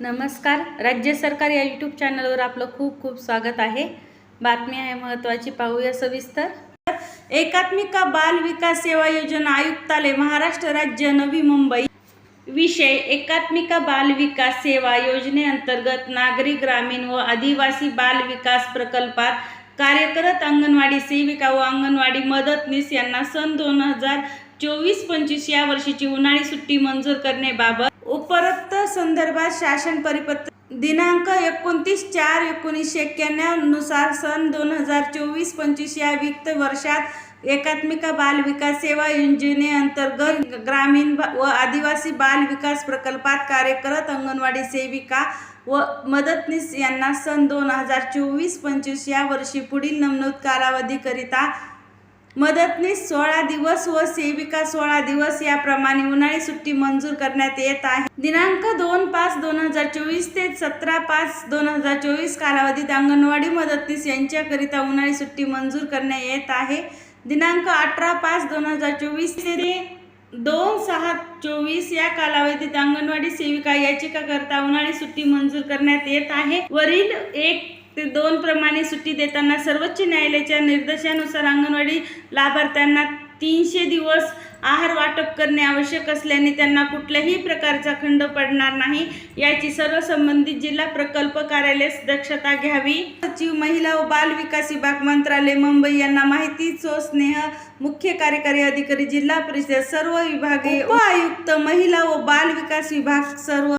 नमस्कार. राज्य सरकार या यूट्यूब चॅनलवर आपलं खूप खूप स्वागत आहे. बातमी आहे महत्त्वाची पाहूया सविस्तर. एकात्मिका बाल विकास सेवा योजना आयुक्तालय महाराष्ट्र राज्य नवी मुंबई. विषय एकात्मिका बाल विकास सेवा योजनेअंतर्गत नागरी ग्रामीण व आदिवासी बाल विकास प्रकल्पात कार्यरत अंगणवाडी सेविका व अंगणवाडी मदतनीस यांना सन दोन हजार चोवीस पंचवीस या वर्षीची उन्हाळी सुट्टी मंजूर करण्याबाबत उपरोक्त संदर्भात शासन परिपत्र दिनांक एकोणतीस चार एकोणीसशे एक्क्याण्णवनुसार सन दोन हजार चोवीस पंचवीस या वित्त वर्षात एकात्मिका बाल विकास सेवा योजनेअंतर्गत ग्रामीण व आदिवासी बाल विकास प्रकल्पात कार्य करत अंगणवाडी सेविका व मदतनीस यांना सन दोन हजार चोवीस पंचवीस या वर्षी पुढील नमूद कालावधीकरिता मदतनीस सोळा दिवस व सेविका सोळा दिवस याप्रमाणे उन्हाळी सुट्टी मंजूर करण्यात येत आहे. दिनांक दोन पाच दोन हजार चोवीस ते सतरा पाच दोन हजार चोवीस कालावधीत अंगणवाडी मदतनीस यांच्याकरिता उन्हाळी सुट्टी मंजूर करण्यात येत आहे. दिनांक अठरा पाच दोन हजार चोवीस ते दोन सहा चोवीस या कालावधीत अंगणवाडी सेविका याचिकाकरता उन्हाळी सुट्टी मंजूर करण्यात येत आहे. वरील एक दोन प्रमाणे सुट्टी देताना सर्वोच्च न्यायालयाच्या निर्देशानुसार अंगणवाडी लाभार्थ्यांना तीनशे दिवस आहार वाटप करणे आवश्यक असल्याने त्यांना कुठल्याही प्रकारचा खंड पडणार नाही. याची सर्व संबंधित जिल्हा प्रकल्प कार्यालय दक्षता घ्यावी. सचिव महिला व बाल विकास विभाग मंत्रालय मुंबई यांना माहिती चो स्नेह मुख्य कार्यकारी अधिकारी जिल्हा परिषद सर्व विभागीय आयुक्त महिला व बाल विकास विभाग सर्व